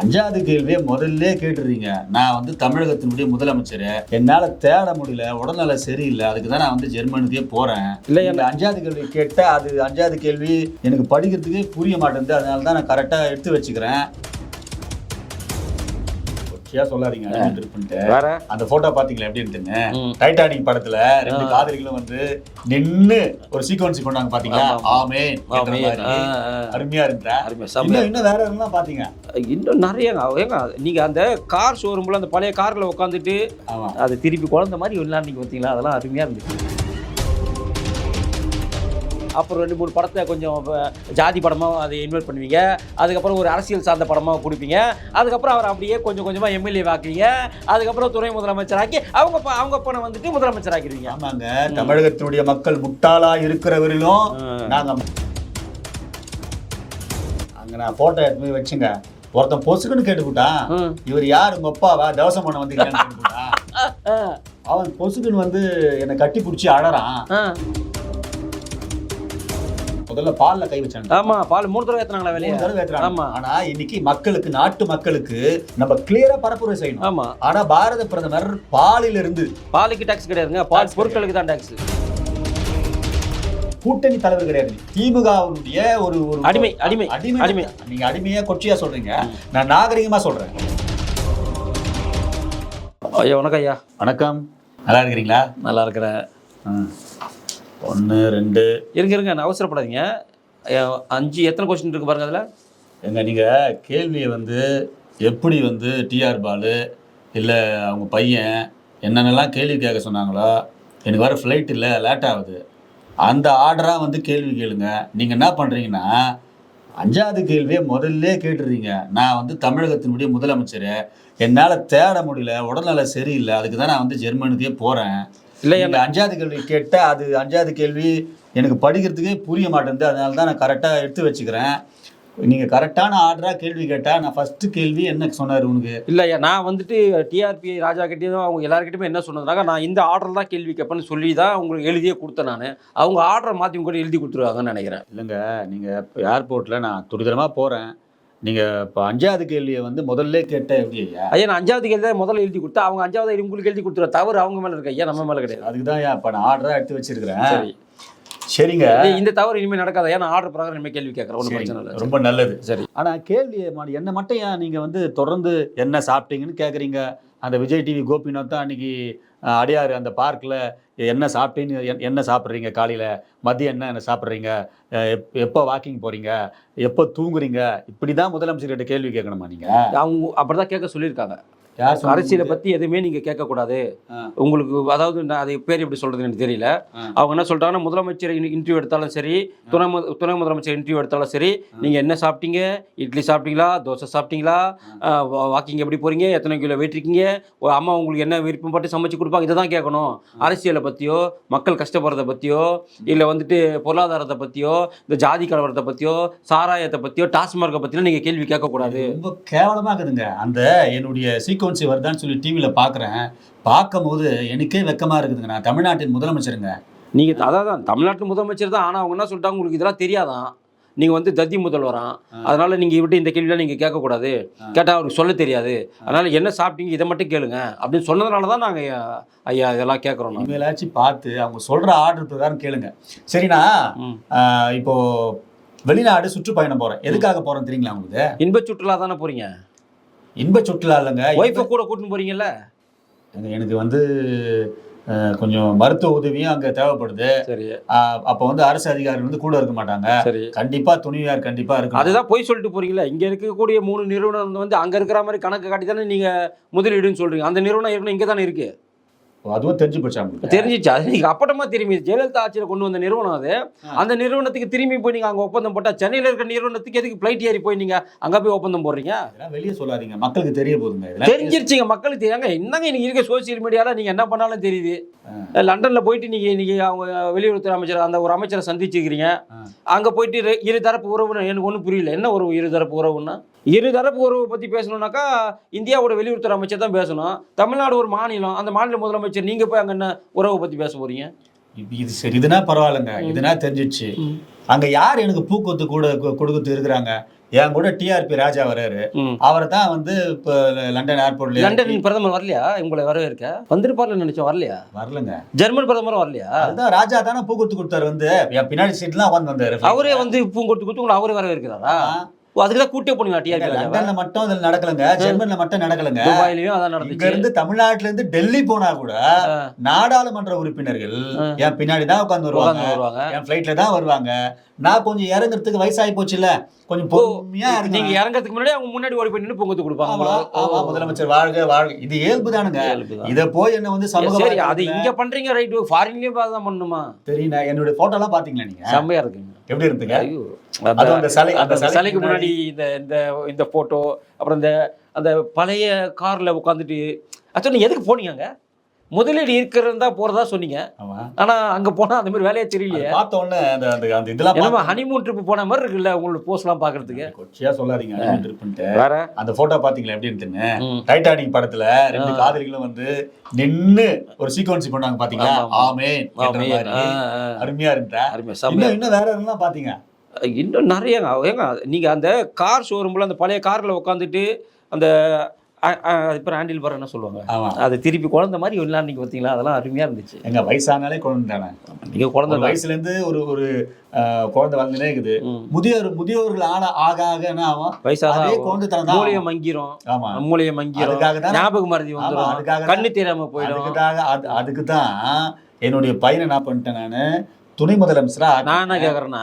அஞ்சாவது கேள்வியை முதல்ல கேட்டுறீங்க. நான் வந்து தமிழகத்தினுடைய முதலமைச்சர். என்னால தேட முடியல உடல்நல சரியில்லை. அதுக்கு தான் நான் வந்து ஜெர்மனுக்கே போறேன். இல்லை இல்ல அஞ்சாவது கேள்வி கேட்டா அது அஞ்சாவது கேள்வி எனக்கு படிக்கிறதுக்கே புரிய மாட்டேங்குது. அதனால தான் நான் கரெக்டா எடுத்து வச்சுக்கிறேன். கொச்சையா சொல்லாதீங்க. வேற? அந்த போட்டோ பாத்தீங்களா எப்படி இருந்துன்னு ம். டைட்டானிக் படத்துல ரெண்டு. காதலிகளும் வந்து நின்னு ஒரு சீக்வன்ஸ் கொண்டாங்க பாத்தீங்களா? ஆமா. அருமையா இருந்தா. இன்னும் வேற எல்லாம் பாத்தீங்க? இன்னும் நிறைய நீங்க அந்த கார் ஷோரூம்ல அந்த பழைய கார்ல உட்காந்துட்டு அது திருப்பி குழந்த மாதிரி விளையாண்டிங்க பார்த்தீங்களா அதெல்லாம் அருமையா இருந்துச்சு. அப்புறம் ரெண்டு மூணு படத்தை கொஞ்சம் ஜாதி படமாக அதை இன்வைட் பண்ணுவீங்க. அதுக்கப்புறம் ஒரு அரசியல் சார்ந்த படமாக கொடுப்பீங்க. அதுக்கப்புறம் அவர் அப்படியே கொஞ்சம் கொஞ்சமாக எம்எல்ஏ ஆக்குவீங்க அதுக்கப்புறம் துணை முதலமைச்சராக்கி அவங்க அவங்க பணம் வந்துட்டு முதலமைச்சர் ஆக்கிடுவீங்க ஆமாங்க. தமிழகத்தினுடைய மக்கள் முட்டாளா இருக்கிறவரிலும் ம். நாங்க அங்க நான் போட்டோ எடுத்து வச்சுங்க. ஒருத்தன் பொசுக்குன்னு கேட்டுக்கிட்டான். இவர் யார்? உங்க அப்பாவா? தவசம் பண்ண ஆ, அவன் பொசுக்குன்னு வந்து என்னை கட்டி பிடிச்சி அழறான். முதல்ல பால்ல கை வச்சாங்க. ஆமா பால் மூணு தடவை ஏத்துனாங்களா மூணு வெளியே தடவை ஏத்துறாங்க. ஆமா. ஆனா இன்னைக்கு மக்களுக்கு நாட்டு மக்களுக்கு நம்ம கிளியரா பரப்புரை செய்யணும். ஆமா. ஆனா பாரத பிரதமர் பாலில் இருந்து பாலுக்கு டாக்ஸ் கிடையாதுங்க. பால் பொருட்களுக்கு தான் டாக்ஸ் கூட்டணி தலைவர் கிடையாது. திமுகவுடைய ஒரு ஒரு அடிமை, அடிமை, அடிமை. அடிமை. நீங்க அடிமையா கொச்சியா சொல்றீங்க. நான் நாகரிகமா சொல்றேன். ஐயா வணக்கம் ஐயா. வணக்கம். நல்லா இருக்கிறீங்களா? நல்லா இருக்கிறேன். ஒன்று ரெண்டு. இருங்க இருங்க நான் அவசரப்படாதீங்க. அஞ்சு எத்தனை கொஸ்டின் இருக்கு பாருங்க அதில்? எங்க நீங்க கேள்வியை வந்து எப்படி வந்து டிஆர் பாலு இல்லை அவங்க பையன் என்னென்னலாம் கேள்வி கேட்க சொன்னாங்களோ எனக்கு வர ஃப்ளைட் இல்லை லேட் ஆகுது. அந்த ஆர்டராக வந்து கேள்வி கேளுங்க. நீங்கள் என்ன பண்ணுறீங்கன்னா அஞ்சாவது கேள்வியை முதல்ல கேட்டுறீங்க. நான் வந்து தமிழகத்தினுடைய முதலமைச்சர். என்னால் தேட முடியல உடல்நல சரியில்லை அதுக்கு தான் நான் வந்து ஜெர்மனுக்கே போகிறேன் இல்லை இல்லை அஞ்சாவது கேள்வி கேட்டால் அது அஞ்சாவது கேள்வி எனக்கு படிக்கிறதுக்கே புரிய மாட்டேங்குது. அதனால தான் நான் கரெக்டாக எடுத்து வச்சுக்கிறேன். நீங்கள் கரெக்டான ஆர்டராக கேள்வி கேட்டால் நான் ஃபஸ்ட்டு கேள்வி என்ன சொன்னார் உனக்கு? இல்லை ஐயா நான் வந்துட்டு டிஆர்பி ராஜா கிட்டேயும் அவங்க எல்லாருக்கிட்டையுமே என்ன சொன்னதுனாக்க நான் இந்த ஆர்டர் தான் கேள்வி கேட்பேன்னு சொல்லி தான் உங்களுக்கு எழுதியே கொடுத்தேன் நான். அவங்க ஆர்டரை மாற்றி கூட எழுதி கொடுத்துருவாங்கன்னு நினைக்கிறேன். இல்லைங்க நீங்கள் இப்போ ஏர்போர்ட்டில் நான் துரிதமாக போகிறேன் நீங்கள் இப்போ அஞ்சாவது கேள்வியை வந்து முதல்ல கேட்ட எப்படி ஐயா? ஐயா நான் அஞ்சாவது கேள்வி தான் முதல்ல எழுதி கொடுத்தா அவங்க அஞ்சாவது உங்களுக்கு எழுதி கொடுத்துருவா தவறு அவங்க மேலே இருக்கு ஐயா நம்ம மேலே கிடையாது. அதுக்கு தான் இப்போ நான் ஆர்டராக எடுத்து வச்சிருக்கிறேன். சரி. சரிங்க. இந்த தவறு இனிமேல் நடக்காது ஐயா நான் ஆர்டர் பிரகாரம் இனிமேல் கேள்வி கேட்குறேன். ஒன்றும் பிரச்சனை இல்லை. ரொம்ப நல்லது. சரி. ஆனால் கேள்வி என்ன மட்டும் ஏன் நீங்கள் வந்து தொடர்ந்து என்ன சாப்பிட்டீங்கன்னு கேட்குறீங்க அந்த விஜய் டிவி கோபிநாத் தான் அன்னைக்கு அஹ், அந்த பார்க்கில் என்ன சாப்பிட்டீங்க என்- என்ன சாப்பிட்றீங்க காலையில்? மதியம் என்ன என்ன சாப்பிட்றீங்க? எப்போ வாக்கிங் போகிறீங்க எப்போ தூங்குறீங்க? இப்படி தான் முதலமைச்சர்கிட்ட கேள்வி கேட்கணுமா நீங்கள் அவங்க அப்படி தான் கேட்க சொல்லியிருக்காங்க. அரசியலை பற்றி எதுவுமே நீங்கள் கேட்கக்கூடாது. உங்களுக்கு அதாவது நான் அது பேர் எப்படி சொல்கிறது எனக்கு தெரியல. அவங்க என்ன சொல்லிட்டாங்கன்னா முதலமைச்சர் இன்டர்வியூ எடுத்தாலும் சரி துணை துணை முதலமைச்சர் இன்டர்வியூ எடுத்தாலும் சரி நீங்கள் என்ன சாப்பிட்டீங்க? இட்லி சாப்பிட்டீங்களா? தோசை சாப்பிட்டீங்களா? வாக்கிங் எப்படி போகிறீங்க எத்தனை கிலோ வெயிட் இருக்கீங்க அம்மா உங்களுக்கு என்ன விருப்பப்பட்டு சமைச்சு கொடுப்பாங்க? இதை தான் கேட்கணும். அரசியலை பற்றியோ மக்கள் கஷ்டப்படுறத பற்றியோ இல்லை வந்துட்டு பொருளாதாரத்தை பற்றியோ இந்த ஜாதி கலவரத்தை பற்றியோ சாராயத்தை பற்றியோ டாஸ்மார்க்கை பற்றியோ நீங்கள் கேள்வி கேட்கக்கூடாது. ரொம்ப கேவலமா இருக்குதுங்க. அந்த என்னுடைய சீக்வன்சி வருதான்னு சொல்லி டிவியில பார்க்குறேன் பார்க்கும்போது எனக்கே வெக்கமா இருக்குதுங்க. நான் தமிழ்நாட்டின் முதலமைச்சருங்க. நீங்கள் அதான் தான் தமிழ்நாட்டு முதலமைச்சர் தான் ஆனால் அவங்க என்ன சொல்லிட்டாங்க உங்களுக்கு இதெல்லாம் தெரியாதான். நீங்கள் வந்து தத்தி முதல்வரான் அதனால நீங்கள் இவர்கிட்ட இந்த கேள்வியெல்லாம் நீங்கள் கேட்கக்கூடாது. கேட்டால் அவருக்கு சொல்ல தெரியாது. அதனால என்ன சாப்பிட்டீங்க இதை மட்டும் கேளுங்க. அப்படின்னு சொன்னதுனால தான் நாங்கள் ஐயா இதெல்லாம் கேட்குறோம் இனிமேலாச்சும் பார்த்து அவங்க சொல்ற ஆர்டர் பிரகாரம் கேளுங்க. சரிண்ணா? ம். ஆஹ் இப்போ வெளிநாடு சுற்றுப்பயணம் போறேன். எதுக்காக போறேன் தெரியுங்களா உங்களுக்கு? இன்ப சுற்றுலா தானே போகிறீங்க இன்ப சுற்றுலா இல்லைங்க ஒய்ஃபை கூட கூட்டின்னு போகிறீங்கல்ல எனக்கு- வந்து கொஞ்சம் மருத்துவ உதவியும் அங்க தேவைப்படுது. சரி. அப்போ வந்து அரசு அதிகாரிகள் வந்து கூட இருக்க மாட்டாங்க. சரி. கண்டிப்பா துணிவியார் கண்டிப்பா இருக்கு அதுதான் போய் சொல்லிட்டு போறீங்களா இங்க இருக்கக்கூடிய மூணு நிறுவனம் வந்து அங்க இருக்கிற மாதிரி கணக்கு காட்டி தானே நீங்க முதலீடுன்னு சொல்றீங்க. அந்த நிறுவனம் ஏற்கனவே இங்க தானே இருக்கு? அதுவும் தெரிஞ்சு போச்சா தெரிஞ்சிச்சு. அது நீங்க அப்பட்டமா திரும்பி ஜெயலலிதா ஆட்சியில கொண்டு வந்த நிறுவனம் அது. அந்த நிறுவனத்துக்கு திரும்பி போய் நீங்க அங்க ஒப்பந்தம் போட்டா சென்னையில இருக்கிற நிறுவனத்துக்கு எதுக்கு பிளைட் ஏறி போய் நீங்க அங்க போய் ஒப்பந்தம் போடுறீங்க? வெளியே சொல்லாதீங்க. மக்களுக்கு தெரிய இதெல்லாம் தெரிஞ்சிருச்சுங்க. மக்களுக்கு தெரியாங்க என்னங்க இன்னைக்கு இருக்க சோசியல் மீடியால நீங்க என்ன பண்ணாலும் தெரியுது. லண்டன்ல போயிட்டு நீங்க இன்னைக்கு அவங்க வெளியுறவுத்துறை அமைச்சர் அந்த ஒரு அமைச்சரை சந்திச்சுக்கிறீங்க ஆ. அங்க போயிட்டு இருதரப்பு உறவுன்னு எனக்கு ஒன்றும் புரியல. என்ன ஒரு இருதரப்பு உறவுன்னா? இருதரப்பு உறவு பத்தி பேசணும்னாக்கா இந்தியாவோட வெளியுறவுத்துறை அமைச்சர் தான் பேசணும். தமிழ்நாடு ஒரு மாநிலம் அந்த மாநில முதலமைச்சர் நீங்க போய் அங்க என்ன உறவை பத்தி பேச போறீங்க? இது சரி இதுனா பரவாயில்லைங்க. இதுனா தெரிஞ்சிச்சு அங்க யார் எனக்கு பூக்கொத்து கூட கு- கொடுக்கறது இருக்கிறாங்க? என் கூட டிஆர்பி ராஜா வராரு ம். அவரை தான் வந்து இப்போ லண்டன் ஏர்போர்ட்ல லண்டன் பிரதமர் வரலையா? உங்களை வரவேற்க. வந்திருப்பார்ல நினைச்சோம் வரலையா? வரலங்க. ஜெர்மன் பிரதமர் வரலையா? அதுதான் ராஜா தானே பூ கொடுத்து கொடுத்தாரு வந்து. என் பின்னாடி சீட்லாம் உட்காந்து வந்தாரு. அவரே வந்து பூங்கொட்டு கொடுத்து உங்களை அவரே வரவேற்கிறாரா? அதுக்கு தான் கூட்டே போனீங்களா ஏங்க, டிஆர்பி லண்டன்ல மட்டும் இதுல நடக்கலங்க ஜெர்மன்ல மட்டும் நடக்கலங்க. துபாயிலையும் அதான் நடந்துச்சு. இருந்து தமிழ்நாட்டுல இருந்து டெல்லி போனா கூட. நாடாளுமன்ற உறுப்பினர்கள். என் பின்னாடி தான் உட்காந்து வருவாங்க. என் ஃபிளைட்ல தான் வருவாங்க. நான் கொஞ்சம் இறங்குறதுக்கு வயசாகி போச்சுல்ல. கொஞ்சம் பொறுமையா நீங்க இறங்கறதுக்கு முன்னாடி அவங்க முன்னாடி ஓடி போய் நின்று பொங்கத்து கொடுப்பாங்க ஆமா. முதலமைச்சர் வாழ்க வாழ்க. இது இயல்பு தானுங்க. இத போய் என்ன வந்து சமூக சரி அது இங்க பண்றீங்க ரைட் ஃபாரின்லயும் தான் பண்ணணுமா? தெரியுண்ணா என்னுடைய போட்டோ எல்லாம் பாத்தீங்களா நீங்க? செம்மையா இருக்குங்க. எப்படி இருந்துங்க? அந்த- சிலை அந்த சிலைக்கு முன்னாடி இந்த இந்த இந்த போட்டோ அப்புறம் இந்த அந்த பழைய கார்ல உட்காந்துட்டு ஆக்சுவலி எதுக்கு போனீங்க முதலீடு இருக்கிறதா போறதா சொன்னீங்க. ஆனா அங்க போனா அந்த மாதிரி வேலையே தெரியலையே. பார்த்த உடனே அந்த அந்த அந்த இதெல்லாம் ஹனிமூன் ட்ரிப் போன மாதிரி இருக்குல்ல உங்களோட போஸ்ட் எல்லாம் பாக்குறதுக்கு கொச்சையா சொல்லாதீங்க ட்ரிப்புன்ட்டு. வேற? அந்த போட்டோ பாத்தீங்களா எப்படி இருந்துன்னு ம். டைட்டானிக் படத்துல ரெண்டு. காதலிகளும் வந்து நின்னு ஒரு சீக்வன்ஸ் பண்ணாங்க பாத்தீங்களா ஆமா, ஆமா. ஆமே ஆமே. ஆ, ஆ. அருமையா இருந்தா அருமையா செம்மையா இன்னும் வேற என்னலாம் பாத்தீங்க? இன்னும் நிறைய ஏங்க நீங்க அந்த கார் ஷோரூம்ல அந்த பழைய கார்ல உட்காந்துட்டு அந்த அ- அ- அது பேர் ஹேண்டில் பார் என்ன சொல்லுவாங்க? ஆமா. அது திருப்பி குழந்தை மாதிரி விளையாண்டு பார்த்தீங்களா? அதெல்லாம் அருமையா இருந்துச்சு. எங்க வயசானாலே குழந்தை தானே? நீங்க குழந்தை ஒரு தான். வயசுல இருந்து ஒரு ஒரு குழந்தை வளர்ந்துனே இருக்குது. முதியோர் முதியோர்கள் ஆன ஆக ஆக என்ன ஆகும்? வயசாக குழந்தைத்தனம் தான் மூளையை. மங்கிரும். ஆமா. மூளையை மங்கிரும். அதுக்காக தான் ஞாபக மருதி ஆமா, வந்துடும் அதுக்காக கண்ணு தெரியாம போயிடும். அதுக்குதாக அது அதுக்கு தான் என்னுடைய பையனை என்ன பண்ணிட்டேன் நானு? துணை முதலமைச்சரா நான் என்ன கேக்குறேன்னா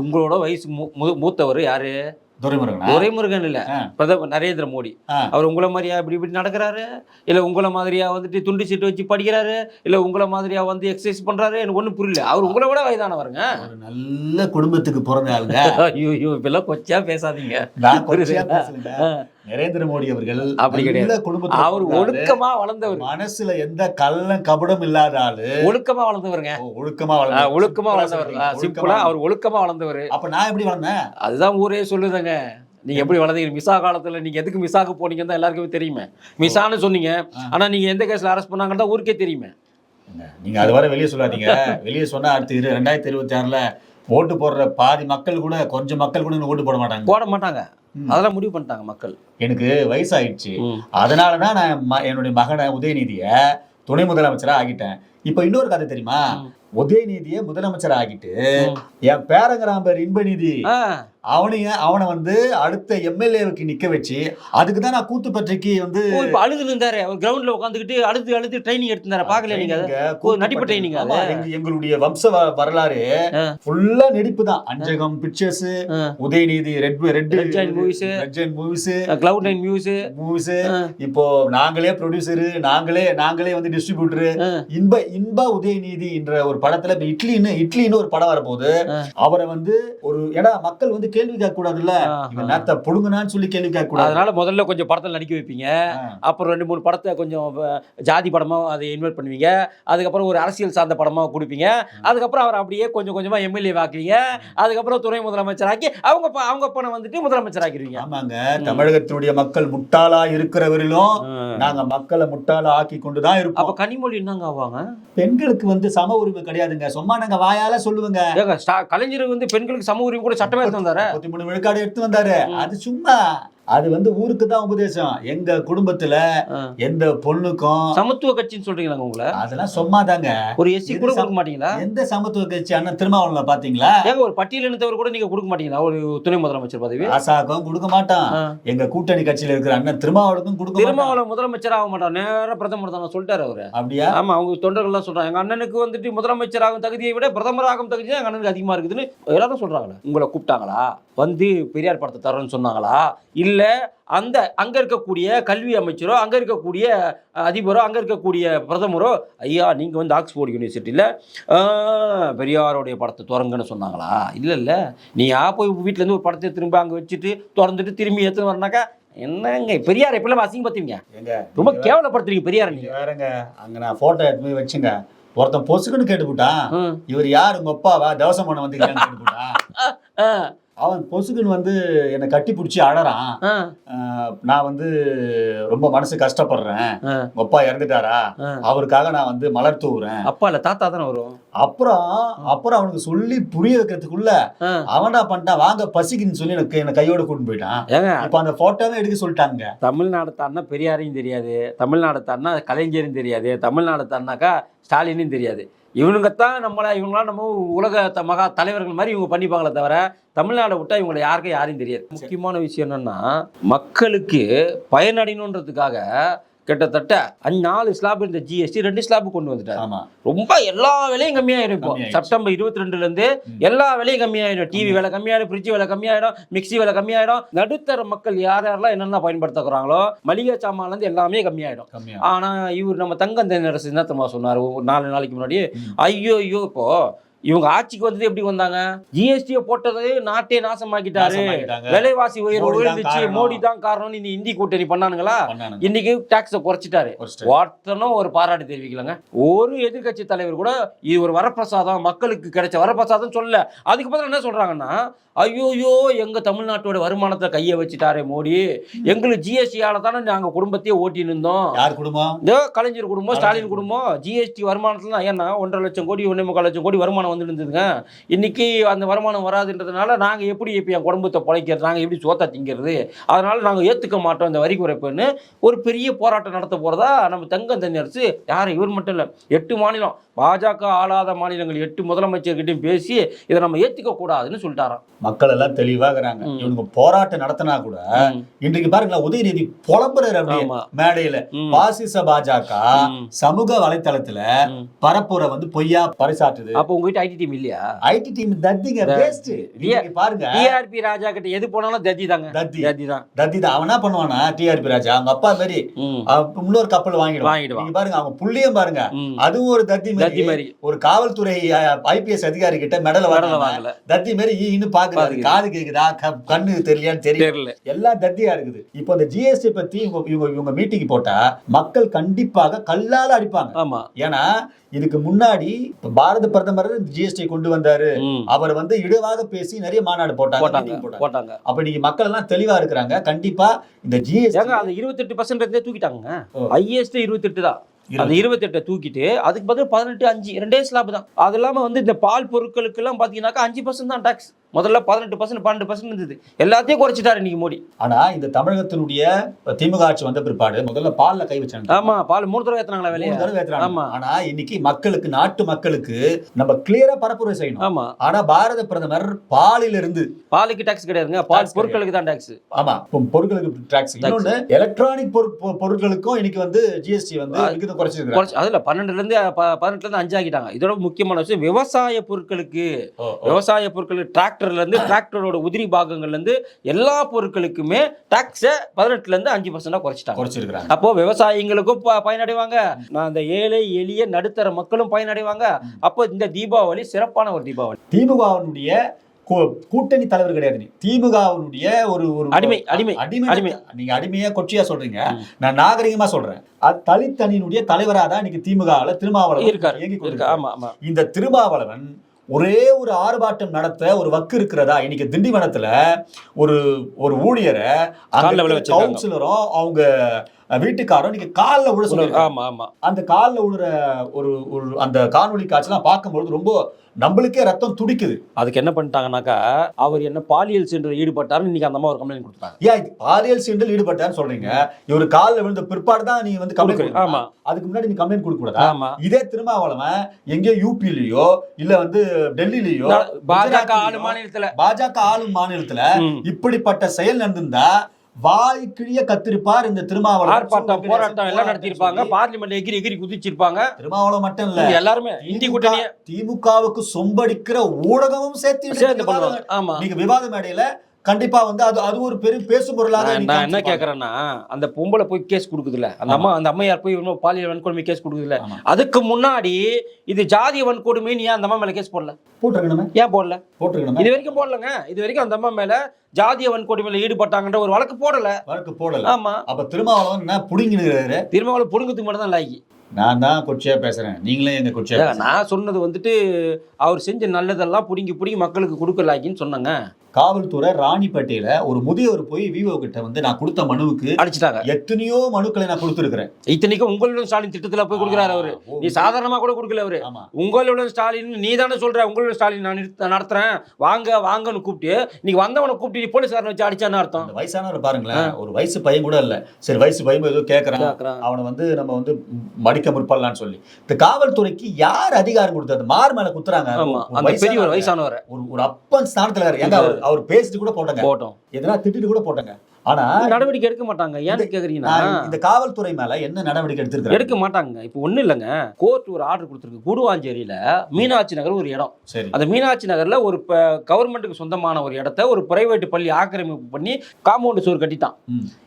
உங்களோட வயசு மூ- மூத்தவர் யாரு? துரைமுருகனா? துரைமுருகன் இல்ல. பிரதமர் நரேந்திர மோடி. அவர் உங்களை மாதிரியா இப்படி இப்படி நடக்கிறாரு? இல்ல உங்களை மாதிரியா வந்துட்டு துண்டு சீட்டு வச்சு படிக்கிறாரு? இல்ல உங்களை மாதிரியா வந்து எக்ஸசைஸ் பண்றாரு? எனக்கு ஒண்ணும் புரியல. அவர் உங்களை விட வயதானவருங்க. ஒரு நல்ல குடும்பத்துக்கு பிறந்த ஆளுங்க. ஐயோ ஐயோ இப்பெல்லாம் கொச்சா பேசாதீங்க. நான் நரேந்திர மோடி அவர்கள் அப்படி கிடையாது. குடும்பத்துல அவர். ஒழுக்கமா வளர்ந்தவர். மனசுல எந்த கள்ளம் கபடம் இல்லாத ஆளு. ஒழுக்கமா வளர்ந்தவருங்க. ஒழுக்கமா வளர்ந்த ஒழுக்கமா வளர்ந்தவர். சிம்பிளா அவர் ஒழுக்கமா வளர்ந்தவர். அப்ப நான் எப்படி வளர்ந்தேன்? அதுதான் ஊரே சொல்லுதுங்க. நீங்க எப்படி வளர்ந்தீங்க? மிசா காலத்துல நீங்க எதுக்கு மிசாக்கு போனீங்கன்னு தான் எல்லாருக்குமே தெரியுமே. மிசான்னு சொன்னீங்க. ஆனா நீங்க எந்த கேஸ்ல அரெஸ்ட் பண்ணாங்கன்னு தான் ஊருக்கே தெரியுமே. நீங்க அது வரை வெளியே சொல்லாதீங்க. வெளியே சொன்னா அடுத்து இரு ரெண்டாயிரத்தி இருபத்தி ஆறுல ஓட்டு போடுற பாதி மக்கள் கூட கொஞ்சம் மக்கள் கூட ஓட்டு போட மாட்டாங்க. போட மாட்டாங்க. அதெல்லாம் முடிவு பண்ணிட்டாங்க மக்கள். எனக்கு வயசாயிடுச்சு. அதனாலதான் நான் ம- என்னுடைய மகனை உதயநிதிய துணை முதலமைச்சரா ஆகிட்டேன் இப்ப இன்னொரு கதை தெரியுமா. உதயநிதிய முதலமைச்சர் ஆகிட்டு. என் பேரங்கிறான் பேர் இன்பநிதி அவனைய அவனை வந்து அடுத்த எம்எல்ஏவுக்கு நிக்க வச்சு அதுக்கு தான் நான் கூத்துப்பற்றைக்கு வந்து ஓ, இப்ப அழுது இருந்தாரு அவர் கிரவுண்ட்ல உட்காந்துக்கிட்டு அழுது அழுது ட்ரைனிங் எடுத்திருந்தாரு பாக்கல நீங்க நடிப்பு எங்க- எங்களுடைய வம்ச வரலாறு. ஃபுல்லா நடிப்பு தான் Anjagam pictures. Udhayanidhi red red movies. Red movies cloud nine muse movies இப்போ நாங்களே ப்ரொடியூசரு நாங்களே நாங்களே வந்து டிஸ்ட்ரிபியூட்டரு. இன்ப இன்ப உதயநிதி என்ற ஒரு படத்துல இப்ப இட்லின்னு இட்லின்னு ஒரு படம் வரப்போகுது. அவரை வந்து ஒரு ஏடா மக்கள் வந்து கேள்வி கேட்க கூடாதுல்ல. நேத்த புடுங்கனான்னு சொல்லி கேள்வி கேட்க கூடாது அதனால முதல்ல கொஞ்சம் படத்துல நடிக்க வைப்பீங்க. அப்புறம் ரெண்டு மூணு படத்தை கொஞ்சம் ஜாதி படமா அதை இன்வைட் பண்ணுவீங்க. அதுக்கப்புறம் ஒரு அரசியல் சார்ந்த படமா கொடுப்பீங்க. அதுக்கப்புறம் அவர் அப்படியே கொஞ்சம் கொஞ்சமா எம்எல்ஏ ஆக்குவீங்க அதுக்கப்புறம் துணை முதலமைச்சர் ஆக்கி அவங்க அவங்க பணம் வந்துட்டு முதலமைச்சர் ஆக்கிடுவீங்க ஆமாங்க தமிழகத்தினுடைய மக்கள் முட்டாளா இருக்கிறவரிலும் நாங்க மக்களை முட்டாளா ஆக்கி கொண்டுதான் அப்ப இருப்போம் கனிமொழி என்னங்க ஆவாங்க? பெண்களுக்கு வந்து சம உரிமை கிடையாதுங்க. சும்மா நாங்க வாயால சொல்லுவேங்க. கலைஞர் வந்து பெண்களுக்கு சம உரிமை கூட சட்டமே எடுத்து வந்தாரு? முப்பத்தி மூணு விழுக்காடு எடுத்து வந்தாரு. அது சும்மா அது வந்து ஊருக்கு தான் உபதேசம். எங்க குடும்பத்துல. எந்த பொண்ணுக்கும் சமத்துவ கட்சின்னு சொல்றீங்களாங்க உங்களை? அதெல்லாம் சும்மாதாங்க. ஒரு எஸ்சி கூட கொடுக்க மாட்டீங்களா? எந்த சமத்துவ கட்சி அண்ணன் திருமாவளவன் பாத்தீங்களா? ஏங்க ஒரு பட்டியல் இனத்தவர் கூட நீங்க கொடுக்க மாட்டீங்களா? ஒரு துணை முதலமைச்சர் பதவி? ராசாக்கும் கொடுக்க மாட்டான். எங்க கூட்டணி கட்சியில இருக்கிற அண்ணன் திருமாவளவனுக்கும் கொடுக்க திருமாவளவன் முதலமைச்சர் ஆக மாட்டான். நேரா பிரதமர் தான் சொல்லிட்டாரு அவரு. அப்படியா? ஆமா அவங்க தொண்டர்கள்லாம் சொல்றாங்க. எங்க அண்ணனுக்கு வந்துட்டு முதலமைச்சர் ஆகும் தகுதியை விட பிரதமர் ஆகும் தகுதி எங்க அண்ணனுக்கு அதிகமா இருக்குதுன்னு எல்லாரும் சொல்றாங்களே. உங்களை கூப்பிட்டாங்களா? வந்து பெரியார் படத்தை தரோன்னு சொன்னாங்களா? இல்ல அந்த அங்க இருக்கக்கூடிய கல்வி அமைச்சரோ அங்க இருக்கக்கூடிய அதிபரோ அங்க இருக்கக்கூடிய பிரதமரோ ஐயா நீங்க வந்து ஆக்ஸ்போர்ட் யூனிவர்சிட்டியில பெரியாருடைய படத்தை திறங்கன்னு சொன்னாங்களா? இல்ல இல்ல. நீ யா போய் வீட்டுல இருந்து ஒரு படத்தை திரும்ப அங்க வச்சுட்டு திறந்துட்டு திரும்பி எடுத்து வரனாக்கா என்னங்க? பெரியார் எப்படிலாம் அசிங்கப்படுத்துவீங்க? எங்க ரொம்ப கேவலப்படுத்துறீங்க பெரியார் நீங்க. நீங்க வேறங்க அங்க நான் போட்டோ எடுத்து போய் வச்சுங்க. ஒருத்தன் பொசுக்குன்னு கேட்டுப்புட்டான். ம். இவர் யார்? உங்க அப்பாவா? தவசம் பண்ண வந்து கேட்டுப்புட்டான். ஆ, அவன் பொசுக்குன்னு வந்து என்னை கட்டி பிடிச்சி அழறான். நான் வந்து ரொம்ப மனசு கஷ்டப்படுறேன். அப்பா இறந்துட்டாரா. அவருக்காக நான் வந்து மலர் தூவுறேன். அப்பா இல்ல தாத்தா தானே வரும்? அப்புறம் அப்புறம் அவனுக்கு சொல்லி புரிய வைக்கிறதுக்குள்ள ஆ. அவனா பண்ணிட்டான் வாங்க பசிக்குன்னு சொல்லி எனக்கு என்ன கையோட கூட்டிட்டு போயிட்டான். இப்ப அந்த போட்டோவே எடுக்க சொல்லிட்டாங்க தமிழ்நாடு தான்னா பெரியாரையும் தெரியாது. தமிழ்நாடு தான்னா கலைஞரும் தெரியாது. தமிழ்நாடு தான்னாக்கா ஸ்டாலினும் தெரியாது. இவனுங்க தான் நம்மளை இவங்களாம் நம்ம உலக மகா தலைவர்கள் மாதிரி இவங்க பண்ணிப்பாங்களே தவிர தமிழ்நாடை விட்டால் இவங்களை யாருக்கும் யாரையும் தெரியாது. முக்கியமான விஷயம் என்னென்னா மக்களுக்கு பயனடையணுன்றதுக்காக கிட்டத்தட்ட அஞ்சு நாலு ஸ்லாப் இருந்த ஜிஎஸ்டி ரெண்டு ஸ்லாப் கொண்டு வந்துட்டாரு. ஆமா. ரொம்ப எல்லா விலையும் கம்மியாயிடும் இப்போ. செப்டம்பர் இருபத்தி ரெண்டுல இருந்து. எல்லா விலையும் கம்மியாயிடும். டிவி விலை கம்மியாயிடும் ஃப்ரிட்ஜ் விலை கம்மியாயிடும் மிக்ஸி விலை கம்மியாயிடும். நடுத்தர மக்கள் யார் யாரெல்லாம் என்னென்ன பயன்படுத்துகிறாங்களோ மளிகை சாமான்ல இருந்து எல்லாமே கம்மியாயிடும். கம்மியா. ஆனா இவர் நம்ம தங்கம் தென்னரசு என்ன தெரியுமா சொன்னார்? ஒரு நாலு நாளைக்கு முன்னாடி. ஐயோ ஐயோ இப்போ இவங்க ஆட்சிக்கு வந்தது எப்படி வந்தாங்க? ஜிஎஸ்டியை போட்டது நாட்டே நாசமாக்கிட்டாரு. விலைவாசி உயர்வு மோடி தான் உயர்ந்துச்சு காரணம். மோடி தான் காரணம்னு இந்த இந்தி கூட்டணி பண்ணானுங்களா? பண்ணானுங்க. இன்னைக்கு டாக்ஸை குறைச்சிட்டாரு. ஒருத்தனும் ஒரு பாராட்டு தெரிவிக்கலங்க. ஒரு எதிர்க்கட்சி தலைவர் கூட இது ஒரு வரப்பிரசாதம் மக்களுக்கு கிடைச்ச வரப்பிரசாதம் சொல்லல. அதுக்கு பதிலா என்ன சொல்றாங்கன்னா ஐயோயோ எங்க தமிழ்நாட்டோட வருமானத்தை கையை வச்சுட்டாரே மோடி. எங்களுக்கு ஜிஎஸ்டியால தானே நாங்க குடும்பத்தையே ஓட்டி இருந்தோம். யார் குடும்பம்? கலைஞர் குடும்பம் ஸ்டாலின் குடும்பம். ஜிஎஸ்டி வருமானத்துல ஏன்னா ஒன்றரை லட்சம் கோடி ஒன்றே முக்கால் லட்சம் கோடி வருமானம் வந்து இருந்ததுங்க இன்னைக்கு அந்த வருமானம் வராதுன்றதுனால நாங்கள் எப்படி இப்போ என் குடும்பத்தை பிழைக்கிறது நாங்கள் எப்படி சோத்தா திங்கிறது அதனால நாங்கள் ஏற்றுக்க மாட்டோம் இந்த வரி குறைப்புன்னு ஒரு பெரிய போராட்டம் நடத்த போகிறதா நம்ம தங்கம் தண்ணி யார் இவர் மட்டும் இல்லை எட்டு மாநிலம் பாஜக ஆளாத மாநிலங்கள் எட்டு முதலமைச்சர்கிட்டையும் பேசி இதை நம்ம ஏற்றுக்க கூடாதுன்னு சொல்லிட்டாராம் மக்கள் எல்லாம் தெளிவாகிறாங்க ம். இவனுங்க போராட்டம் நடத்தினா கூட. இன்றைக்கு பாருங்களேன் உதயநிதி புலம்புறாரு மேடையில. பாசிச பாஜக. சமூக வலைத்தளத்துல. பரப்புரை வந்து பொய்யா பரிசாற்றுது அப்போ உங்ககிட்ட ஐடி டீம் இல்லையா? ஐடி டீம் தத்திங்க வேஸ்ட் டி- பாருங்க. டிஆர்பி ராஜா கிட்ட எது போனாலும் தத்தி தாங்க. தத்தி. தத்தி தான். தத்தி தான். அவன் என்ன பண்ணுவானா டிஆர்பி ராஜா அவங்க அப்பா மாதிரி இன்னொரு கப்பல் வாங்கிடுவான். வாங்கிடுவான். நீங்க பாருங்க அவங்க புள்ளியும் பாருங்க. அதுவும் ஒரு தத்தி தத்தி மாதிரி. ஒரு காவல்துறை ஐபிஎஸ் அதிகாரி கிட்ட மெடல் வாங்கல. தத்தி மாதிரி ஈன்னு பாக்குறாரு. காது கேக்குதா? கண்ணு தெரியலையான்னு தெரியல. எல்லாம் தத்தியா இருக்குது. இப்போ இந்த ஜிஎஸ்டி பத்தி இவங்க இவங்க இவங்க மீட்டிங் போட்டா மக்கள் கண்டிப்பாக கல்லால அடிப்பாங்க. ஆமா. ஏன்னா இதுக்கு முன்னாடி பாரத பிரதமர் ஜிஎஸ்டி கொண்டு வந்தாரு. அவர் வந்து இழிவாக பேசி நிறைய மாநாடு போட்டாங்க. போட்டாங்க அப்ப நீங்க மக்கள் எல்லாம் தெளிவா இருக்கிறாங்க. கண்டிப்பா இந்த ஜிஎஸ்டி அந்த இருபத்தெட்டு பர்சன்ட் இருந்தே தூக்கிட்டாங்க ஓ. ஹையஸ்ட் இருபத்தெட்டு தான். அந்த இருபத்தெட்டை. தூக்கிட்டு அதுக்கு பதில் பதினெட்டு அஞ்சு ரெண்டே ஸ்லாப் தான். அது இல்லாம வந்து இந்த பால் பொருட்களுக்கு எல்லாம் பாத்தீங்கன்னாக்கா அஞ்சு பர்சன்ட் தான் டாக்ஸ் முதல்ல பதினெட்டு பர்சன்ட் பன்னெண்டு பர்சன்ட் இருந்தது. எல்லாத்தையும் குறைச்சிட்டாரு இன்னைக்கு மோடி. ஆனா இந்த தமிழகத்தினுடைய திமுக ஆட்சி வந்த பிற்பாடு முதல்ல பால்ல கை வச்சாங்க. ஆமா பால் மூணு தடவை ஏத்துனாங்களா விலையா? தடவை ஏத்துறாங்க. ஆமா. ஆனா இன்னைக்கு மக்களுக்கு நாட்டு மக்களுக்கு நம்ம கிளியரா பரப்புரை செய்யணும். ஆமா. ஆனா பாரத பிரதமர் பாலிலிருந்து பாலுக்கு டாக்ஸ் கிடையாதுங்க. பால் பொருட்களுக்கு தான் டாக்ஸ் ஆமா பொருட்களுக்கு டாக்ஸ் இன்னொன்னு எலக்ட்ரானிக் பொருட்களுக்கும் இன்னைக்கு வந்து ஜிஎஸ்டி வந்து குறைச்சிருக்காங்க குறைச்சு அதுல பன்னெண்டுல இருந்து பதினெட்டுல இருந்து அஞ்சு ஆக்கிட்டாங்க. இதோட முக்கியமான விஷயம் விவசாய பொருட்களுக்கு விவசாய பொருட்கள் டிராக்டர்ல இருந்து டிராக்டரோட உதிரி பாகங்கள்ல இருந்து எல்லா பொருட்களுக்குமே டாக்ஸை பதினெட்டுல இருந்து அஞ்சு பர்சன்டா குறைச்சிட்டாங்க. குறைச்சிருக்காங்க அப்போ விவசாயிங்களுக்கும் ப- பயனடைவாங்க. நான் அந்த ஏழை எளிய நடுத்தர மக்களும் பயனடைவாங்க. அப்போ இந்த தீபாவளி சிறப்பான ஒரு தீபாவளி. திமுகவினுடைய கூ- கூட்டணி தலைவர் கிடையாது. நீ திமுகவினுடைய ஒரு ஒரு அடிமை, அடிமை, அடிமை. அடிமை. நீங்க அடிமையா கொச்சியா சொல்றீங்க. நான் நாகரிகமா சொல்றேன். அது தலித்தனியினுடைய தலைவரா தான் இன்னைக்கு திமுகவில் திருமாவளவன் இருக்காரு. இந்த திருமாவளவன் ஒரே ஒரு ஆர்ப்பாட்டம் நடத்த ஒரு வக்கு இருக்கிறதா இன்னைக்கு திண்டிவனத்துல ஒரு ஒரு ஊழியரை. கவுன்சிலரும் அவங்க வீட்டுக்காரரும் இன்னைக்கு காலில் விழ சொல்லிருக்காங்க. ஆமா ஆமா. அந்த காலில் விழுற ஒரு ஒரு அந்த காணொளி காட்சிலாம் பார்க்கும்பொழுது ரொம்ப நம்மளுக்கே ரத்தம் துடிக்குது. அதுக்கு என்ன பண்ணிட்டாங்கன்னாக்கா அவர் என்ன பாலியல் சென்று ஈடுபட்டாருன்னு இன்னைக்கு அந்த ஒரு கம்ப்ளைண்ட் கொடுத்தாங்க ஏன் பாலியல் சீண்டல் ஈடுபட்டான்னு சொல்றீங்க. இவர் காலில் விழுந்த பிற்பாடு தான் நீங்க வந்து கம்ப்ளைண்ட். ஆமா. அதுக்கு முன்னாடி நீ கம்ப்ளைண்ட் கொடுக்க கூடாதா ஆமா. இதே திருமாவளவன் எங்கேயோ யூபிலயோ இல்ல வந்து டெல்லிலயோ பாஜக குஜராத்லயோ, ஆளு மாநிலத்துல. பாஜக ஆளும் மாநிலத்துல. இப்படிப்பட்ட செயல் நடந்திருந்தா வாய் கிழிய கத்திருப்பார் இந்த திருமாவளவன். ஆர்ப்பாட்டம் போராட்டம் எல்லாம் நடத்தியிருப்பாங்க. பார்லிமெண்ட்ல எகிரி எகிரி குதிச்சிருப்பாங்க. திருமாவளவன் மட்டும் இல்ல. எல்லாருமே இந்தி கூட்டணியே. திமுகவுக்கு சொம்படிக்கிற ஊடகமும் சேர்த்து சேர்ந்து பண்ணுவாங்க. ஆமா. நீங்க விவாத மேடையில கண்டிப்பா வந்து அது அது ஒரு பெரும் பேசும் பொருளாக நான் என்ன. கேக்குறேன்னா அந்த பொம்பளை போய் கேஸ் கொடுக்குதுல அந்த அம்மா அந்த அம்மையார் போய் பாலியல் வன்கொடுமை கேஸ் கொடுக்குதுல. அதுக்கு முன்னாடி இது ஜாதிய வன்கொடுமைன்னு ஏன் அந்த அம்மா மேல கேஸ் போடல? போட்டிருக்கணுமே. ஏன் போடல? போட்டிருக்கணுமே. இது வரைக்கும் போடலங்க. இது வரைக்கும் அந்த அம்மா மேல ஜாதிய வன்கொடுமையில ஈடுபட்டாங்கன்ற ஒரு வழக்கு போடல. வழக்கு போடல. ஆமா. அப்ப திருமாவளவன் என்ன புடிங்கினுகிறாரு திருமாவளவு புடுங்கிறதுக்கு மட்டும் தான் லாகி நான் தான் கொச்சியா பேசுறேன். நீங்களே எங்க கொச்சியா நான் சொன்னது வந்துட்டு அவர் செஞ்ச நல்லதெல்லாம் புடுங்கி புடுங்கி மக்களுக்கு கொடுக்க லாகின்னு சொன்னேங்க. காவல்துறை ராணிப்பேட்டையில ஒரு முதியவர் போய் விவோ கிட்ட வந்து நான் கொடுத்த மனுவுக்கு அடிச்சிட்டாங்க. எத்தனையோ மனுக்களை நான் கொடுத்துருக்கிறேன். இத்தனைக்கும் உங்களுடன் ஸ்டாலின் திட்டத்துல போய் கொடுக்குறாரு அவரு. நீ சாதாரணமா கூட கொடுக்கல அவரு. உங்களுடன் ஸ்டாலின் நீ தானே சொல்ற உங்களுடன் ஸ்டாலின் நான் நடத்துறேன். வாங்க வாங்கன்னு கூப்பிட்டு நீ வந்தவனை கூப்பிட்டு நீ போலீஸ்காரனை வச்சு அடிச்சான்னு அர்த்தம். வயசானவர் பாருங்களேன். ஒரு வயசு பையன் கூட இல்ல. சரி வயசு பையன் ஏதோ கேக்குறான். அவனை வந்து நம்ம வந்து மடிக்க முற்படலாம்னு சொல்லி. இந்த காவல்துறைக்கு யார் அதிகாரம் கொடுத்தது? மார் மேல குத்துறாங்க. வயசானவர், ஒரு ஒரு அப்பன் ஸ்தானத்துல. ஏங்க அவர் பேசிட்டு கூட போட்டாங்க. போட்டோம். எதனா திட்டிட்டு கூட போட்டாங்க. ஆனா நடவடிக்கை எடுக்க மாட்டாங்க. ஏன்னு கேக்குறீங்கன்னா இந்த காவல்துறை மேல என்ன நடவடிக்கை எடுத்திருக்காங்க எடுக்க மாட்டாங்க. இப்போ ஒண்ணும் இல்லைங்க. கோர்ட் ஒரு ஆர்டர் கொடுத்துருக்கு. கூடுவாஞ்சேரியில மீனாட்சி நகர் ஒரு இடம். சரி. அந்த மீனாட்சி நகர்ல ஒரு கவர்மெண்ட்டுக்கு சொந்தமான ஒரு இடத்த ஒரு பிரைவேட் பள்ளி ஆக்கிரமிப்பு பண்ணி காம்பவுண்ட் சுவர் கட்டிட்டான்.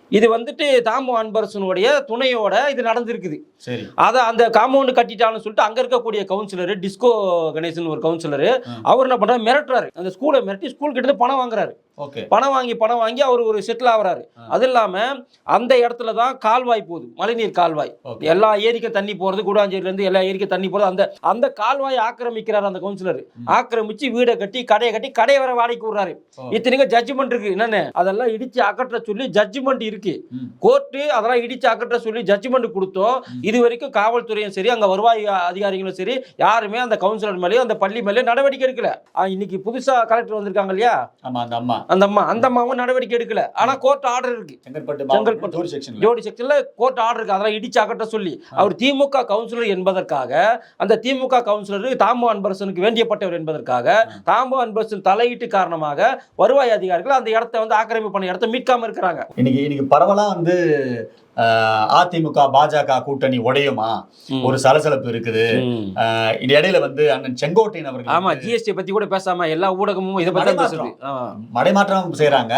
இது வந்துட்டு தாமோ அன்பரசனுடைய துணையோட இது நடந்திருக்குது. அதை அந்த காம்பவுண்ட் கட்டிட்டான்னு சொல்லிட்டு அங்க இருக்கக்கூடிய கவுன்சிலர் டிஸ்கோ கணேசன் ஒரு கவுன்சிலர். அவர் என்ன பண்றாரு? மிரட்டுறாரு. அந்த ஸ்கூலை மிரட்டி ஸ்கூல் கிட்ட பணம் வாங்குறாரு. பணம் வாங்கி பணம் வாங்கி அவர் ஒரு செட்டில் ஆகுறாரு. அது இல்லாம அந்த இடத்துல தான் கால்வாய் போகுது. மழைநீர் கால்வாய். எல்லா ஏரிக்கும் தண்ணி போறது கூடாஞ்சேரியில இருந்து எல்லா ஏரிக்கும் தண்ணி போறது அந்த அந்த கால்வாயை ஆக்கிரமிக்கிறார் அந்த கவுன்சிலர். ஆக்கிரமிச்சு வீடை கட்டி கடையை கட்டி கடையை வர வாடகைக்கு விடுறாரு. இத்தனைக்கும் ஜட்ஜ்மெண்ட் இருக்கு. என்னன்னு? அதெல்லாம் இடிச்சு அகற்ற சொல்லி ஜட்ஜ்மெண்ட் இருக்கு ம். கோர்ட்டு அதெல்லாம் இடிச்சு அகற்ற சொல்லி ஜட்ஜ்மெண்ட் கொடுத்தோம். இது வரைக்கும் காவல்துறையும் சரி அங்க வருவாய் அதிகாரிகளும் சரி யாருமே அந்த கவுன்சிலர் மேலேயும் அந்த பள்ளி மேலேயும் நடவடிக்கை எடுக்கல. இன்னைக்கு புதுசா கலெக்டர் வந்திருக்காங்க இல்லையா? ஆமா அந்த அம்மா. அந்த அம்மா அந்த அம்மாவும் நடவடிக்கை எடுக்கல. ஆனா கோர்ட் ஆர்டர் இருக்கு. செங்கல்பட்டு செங்கல்பட்டு. மாவட்டம் ஜோடி செக்ஷன்ல. ஜோடி செக்ஷன்ல கோர்ட் ஆர்டர் இருக்கு. அதெல்லாம் இடிச்சு அகற்ற சொல்லி. அவர் திமுக கவுன்சிலர் என்பதற்காக அந்த திமுக கவுன்சிலர் தாம்போ அன்பரசனுக்கு வேண்டியப்பட்டவர் என்பதற்காக தாம்போ அன்பரசன் தலையீட்டு காரணமாக வருவாய் அதிகாரிகள் அந்த இடத்த வந்து ஆக்கிரமிப்பு பண்ண இடத்த மீட்காம இருக்கிறாங்க. இன்னைக்கு இன்னைக்கு பரவலாக வந்து அதிமுக பாஜக கூட்டணி உடையுமா? ஒரு சலசலப்பு இருக்குது. இந்த இடையில வந்து அண்ணன் செங்கோட்டையன் அவர்கள் ஆமா ஜிஎஸ்டி பத்தி கூட பேசாம எல்லா ஊடகமும் இதை பத்தி பேசுது. மடைமாற்றம் செய்றாங்க.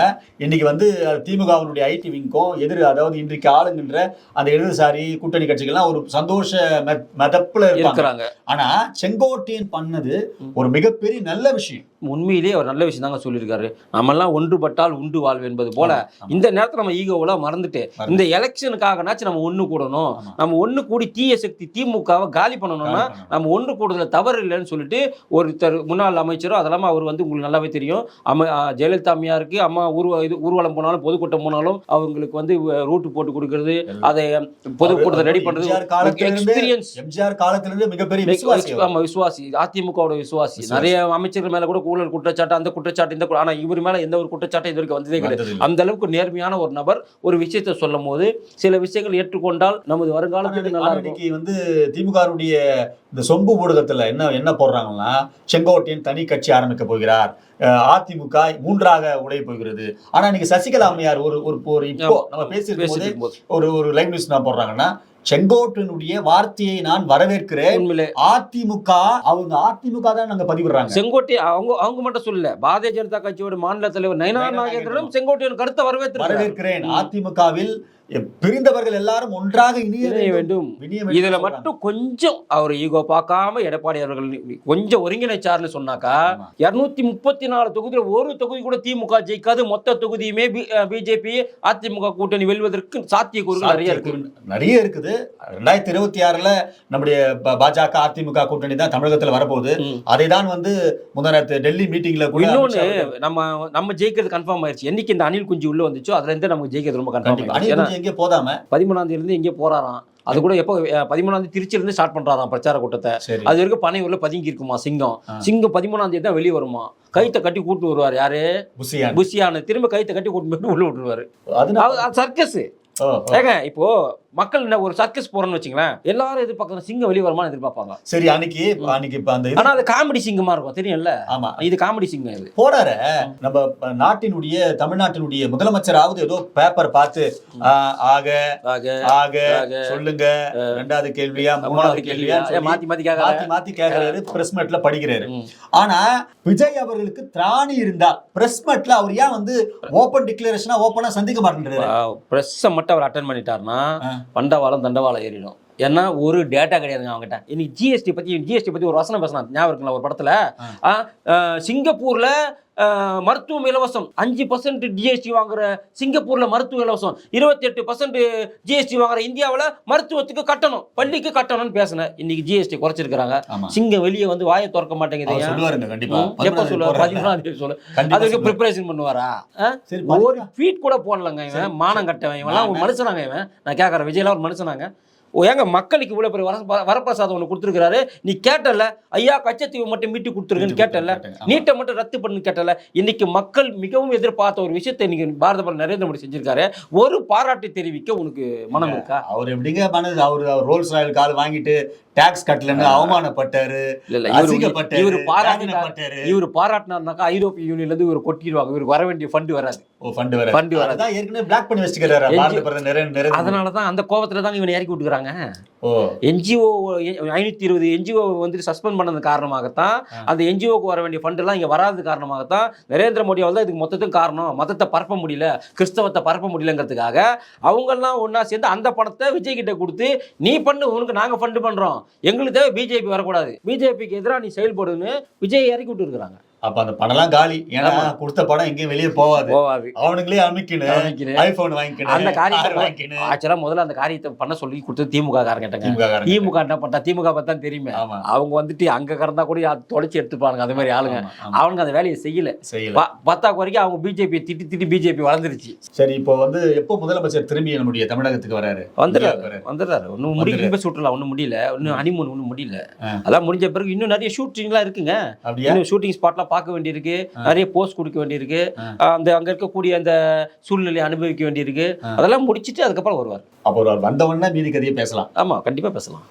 இன்னைக்கு வந்து திமுகவினுடைய ஐடி விங்கும் எதிர் அதாவது இன்றைக்கு ஆளுங்கின்ற அந்த இடதுசாரி கூட்டணி கட்சிகள்லாம் ஒரு சந்தோஷ மெதப்புல இருக்கிறாங்க. ஆனா செங்கோட்டையன் பண்ணது ஒரு மிகப்பெரிய நல்ல விஷயம். உண்மையிலேயே அவர் நல்ல விஷயம் தாங்க சொல்லியிருக்காரு. நம்மெல்லாம் ஒன்றுபட்டால் உண்டு வாழ்வு என்பது போல. இந்த நேரத்துல நம்ம ஈகோவெல்லாம் மறந்துட்டு மறந்து. இந்த எலெக்ஷனுக்காகனாச்சும் நம்ம ஒண்ணு கூடணும். நம்ம ஒண்ணு கூடி தீய சக்தி திமுகவை காலி பண்ணணும்னா. நம்ம ஒன்று கூடுதல தவறு இல்லைன்னு சொல்லிட்டு ஒருத்தர் முன்னாள் அமைச்சரும் அதெல்லாம் அவர் வந்து உங்களுக்கு நல்லாவே தெரியும் அம ஆ, ஜெயலலிதா அம்மையாருக்கு அம்மா ஊர்வ இது ஊர்வலம் போனாலும் பொதுக்கூட்டம் போனாலும் அவங்களுக்கு வந்து ரூட்டு போட்டு கொடுக்கறது அதை பொதுக்கூட்டத்தை ரெடி பண்றது காலத்திலிருந்தே எக்ஸ்பீரியன்ஸ் எம்ஜிஆர் காலத்திலிருந்து மிகப்பெரிய விசுவாசி அவர். ஆமா விசுவாசி அதிமுகவோட விசுவாசி. நிறைய அமைச்சர்கள் மேல கூட ஊழல் குற்றச்சாட்டு அந்த குற்றச்சாட்டு இந்த கு- ஆனா இவர் மேல எந்த ஒரு குற்றச்சாட்டும் இது வரைக்கும் வந்ததே கிடையாது. அந்த அளவுக்கு நேர்மையான ஒரு நபர் ஒரு விஷயத்தை சொல்லும் போது சில விஷயங்கள் ஏற்றுக்கொண்டால் நமது வருங்காலத்துக்கு நல்லா இன்னைக்கு வந்து திமுகவுடைய இந்த சொம்பு ஊடகத்துல என்ன என்ன போடுறாங்கன்னா செங்கோட்டையன் தனி கட்சி ஆரம்பிக்க போகிறார். அதிமுக மூன்றாக உடைய போகிறது. ஆனா இன்னைக்கு சசிகலா அம்மையார் ஒரு ஒரு இப்போ. நம்ம பேசியிருக்கும் ஒரு ஒரு லைவ் நியூஸ் என்ன போடுறாங்கன்னா செங்கோட்டனுடைய வார்த்தையை நான் வரவேற்கிறேன். அதிமுக அவங்க அதிமுக தான் நாங்க பதிவிடுறாங்க. செங்கோட்டை அவங்க அவங்க மட்டும் சொல்லல. பாரதிய ஜனதா கட்சியோட மாநில தலைவர் நயனார் நாகேந்திரனும் செங்கோட்டையன் கருத்தை வரவேற்று வரவேற்கிறேன். அதிமுகவில் பிரிந்தவர்கள் எல்லாரும் ஒன்றாக இணைய வேண்டும். இதுல. மட்டும் கொஞ்சம் அவர் ஈகோ பார்க்காம எடப்பாடி அவர்கள் கொஞ்சம் ஒருங்கிணைச்சார்னு சொன்னாக்கா. இருநூத்தி முப்பத்தி நாலு தொகுதியில ஒரு தொகுதி கூட திமுக ஜெயிக்காது. மொத்த தொகுதியுமே பிஜேபி அதிமுக கூட்டணி வெல்வதற்கு சாத்தியக்கூறுகள் நிறைய இருக்கு. நிறைய இருக்குது. ரெண்டாயிரத்தி இருபத்தி ஆறுல நம்முடைய பாஜக அதிமுக கூட்டணி தான் தமிழகத்துல வரப்போகுது. அதை தான் வந்து முந்தானத்து டெல்லி மீட்டிங்ல இன்னொன்னு நம்ம நம்ம ஜெயிக்கிறது கன்ஃபார்ம் ஆயிடுச்சு என்னைக்கு இந்த அனில் குஞ்சு உள்ள வந்துச்சோ அதுல இருந்து நமக்கு ஜெயிக்கிறது ரொம்ப கன்ஃபார்ம் எங்கேயோ போதாம? பதிமூணாம் தேதி இருந்து எங்கே போறாராம். அது கூட எப்போ பதிமூணாம் தேதி திருச்சியில இருந்து ஸ்டார்ட் பண்றாராம் பிரச்சார கூட்டத்தை. அது வரைக்கும் பனையூர்ல பதுங்கி இருக்குமா சிங்கம். சிங்கம் பதிமூணாம் தேதி தான் வெளியே வருமா? கைத்தை கட்டி கூட்டு வருவார் யாரு? புசியான். திரும்ப கைத்தை கட்டி கூட்டு போயிட்டு உள்ள விட்டுருவாரு. அதனால சர்க்கஸ். ஏங்க இப்போ மக்கள் என்ன ஒரு சர்க்கஸ் போறோம்னு வச்சுங்களேன் எல்லாரும் எதிர்பார்க்கணும் சிங்கம் வெளியே வருமானு எதிர்பார்ப்பாங்க. சரி அன்னைக்கு அன்னைக்கு இப்ப அந்த இது ஆனா அது காமெடி சிங்கமா இருக்கும் தெரியும்ல? ஆமா. இது காமெடி சிங்கம் இது. போறாரு நம்ம நாட்டினுடைய தமிழ்நாட்டினுடைய முதலமைச்சராவது ஏதோ பேப்பர் பார்த்து ஆக ஆக. சொல்லுங்க. ரெண்டாவது கேள்வியா மூணாவது கேள்வியா? மாத்தி மாத்தி மாத்தி மாத்தி கேக்குறாரு பிரஸ் மீட்ல படிக்கிறாரு. ஆனா விஜய் அவர்களுக்கு திராணி இருந்தா பிரஸ் மீட்ல அவர் ஏன் வந்து ஓபன் டிக்ளரேஷனா ஓபனா சந்திக்க மாட்டேன்றாரு? பிரஸ்ஸை மட்டும் அவர் அட்டன் பண்ணிட்டாருன்னா. பண்டவாளம் தண்டவாளம் ஏறிடும். ஏன்னா ஒரு டேட்டா கிடையாதுங்க அவங்ககிட்ட இன்னைக்கு ஜிஎஸ்டி பத்தி ஜிஎஸ்டி பத்தி ஒரு வசனம் பேசினான். ஞாபகம் இருக்குங்களா ஒரு படத்துல? சிங்கப்பூர்ல மருத்துவம் இலவசம். அஞ்சு பர்சன்ட் ஜிஎஸ்டி வாங்குற சிங்கப்பூர்ல மருத்துவ இலவசம். இருபத்தி எட்டு பர்சன்ட் ஜிஎஸ்டி வாங்குற இந்தியாவுல மருத்துவத்துக்கு கட்டணும் பள்ளிக்கு கட்டணும்னு பேசினேன் இன்னைக்கு ஜிஎஸ்டி குறைச்சிருக்காங்க சிங்கம் வெளியே வந்து வாயை திறக்க மாட்டேங்குது எப்ப சொல்லுவார்? பதிமூணாம் தேதி சொல்லு. அதுக்கு. ப்ரிப்பரேஷன் பண்ணுவாரா? ஒரு ட்வீட் கூட போடலங்க இவன். மானம் கட்டவன். இவன்லாம் ஒரு மனுஷனாங்க இவன். நான் கேட்கறேன் விஜய்லாம் ஒரு மனுஷனாங்க. ஏங்க மக்களுக்கு இவ்வளவு பெரிய வர வரப்பிரசாதம் ஒன்று கொடுத்துருக்காரு நீ கேட்டல ஐயா கச்சத்தீவு மட்டும் மீட்டு கொடுத்துருக்குன்னு கேட்டல. நீட்டை மட்டும் ரத்து பண்ணு கேட்டல. இன்னைக்கு மக்கள் மிகவும் எதிர்பார்த்த ஒரு விஷயத்தை இன்னைக்கு பாரத பிரதமர் நரேந்திர மோடி செஞ்சிருக்காரு. ஒரு பாராட்டு தெரிவிக்க உனக்கு மனம் இருக்கா? அவர் எப்படிங்க அவர் அவர் ரோல்ஸ் ராயல் கார் வாங்கிட்டு டாக்ஸ் கட்டலன்னு அவமானப்பட்டாரு இல்ல இல்ல இவரு பாராட்டினார். இவர் பாராட்டினார்னாக்கா ஐரோப்பிய யூனியன்ல இருந்து இவர் கொட்டிடுவாங்க. இவருக்கு வர வேண்டிய ஃபண்டு வராது. ஓ ஃபண்ட் வர ஃபண்டு வராது. ஏற்கனவே பிளாக் பண்ணி மோடி. அதனால தான் அந்த கோபத்துல தான் இவனை இறக்கி விட்டுக்கிறாங்க. என்ஜிஓ ஐநூத்தி இருபது என்ஜிஓ வந்துட்டு சஸ்பெண்ட் பண்ணது காரணமாகத்தான். அந்த என்ஜிஓக்கு வர வேண்டிய ஃபண்ட் எல்லாம் இங்க வராதது காரணமாகத்தான் நரேந்திர மோடி தான் இதுக்கு மொத்தத்துக்கும் காரணம். மதத்தை பரப்ப முடியல கிறிஸ்தவத்தை பரப்ப முடியலங்கிறதுக்காக அவங்கெல்லாம் ஒண்ணா சேர்ந்து அந்த பணத்தை விஜய் கிட்ட கொடுத்து நீ பண்ணு உனக்கு நாங்க ஃபண்ட் பண்றோம். எங்களுக்கு தேவை பிஜேபி வரக்கூடாது. பிஜேபிக்கு எதிராக நீ செயல்படுன்னு விஜய் இறக்கி விட்டு இருக்கிறாங்க அப்ப அந்த படம்லாம் காலி. ஏன்னா. கொடுத்த படம் எங்கேயும் வெளியே போகாது. போவாது அவனுங்களே அமைக்கணும். ஐபோன் வாங்கிக்கணும். அந்த காரியத்தை வாங்கிக்கணும். ஆக்சுவலா முதல்ல அந்த காரியத்தை பண்ண சொல்லி கொடுத்தது திமுக காரங்க கேட்டாங்க திமுக. திமுக என்ன பண்ணா திமுக பார்த்தா தெரியுமே. அவங்க வந்துட்டு அங்க கடந்தா கூட தொலைச்சி எடுத்துப்பானுங்க அது மாதிரி ஆளுங்க. அவனுங்க அந்த வேலையை செய்யல. செய்யல. ப- பத்தாக்கு வரைக்கும் அவங்க பிஜேபி திட்டி திட்டி பிஜேபி வளர்ந்துருச்சு. சரி இப்போ வந்து எப்போ முதலமைச்சர் திரும்பி நம்முடைய தமிழகத்துக்கு வராரு? வந்துடுறாரு. வந்துடுறாரு. ஒன்றும் போய் சுட்டலாம் ஒன்றும் முடியல. இன்னும் ஹனிமூன் ஒன்றும் முடியல. அதான் முடிஞ்ச பிறகு இன்னும் நிறைய ஷூட்டிங்லாம் இருக்குங்க. ஷூட்டிங் ஸ்பாட்லாம் பார்க்க வேண்டியிருக்கு. நிறைய போஸ்ட் கொடுக்க வேண்டியிருக்கு. அந்த அங்க இருக்கக்கூடிய அந்த சூழ்நிலையை அனுபவிக்க வேண்டியிருக்கு. அதெல்லாம் முடிச்சிட்டு அதுக்கப்புறம் வருவார். அப்போ அவர் வந்த உடனே மீதி கதையை பேசலாம். ஆமா கண்டிப்பா பேசலாம்.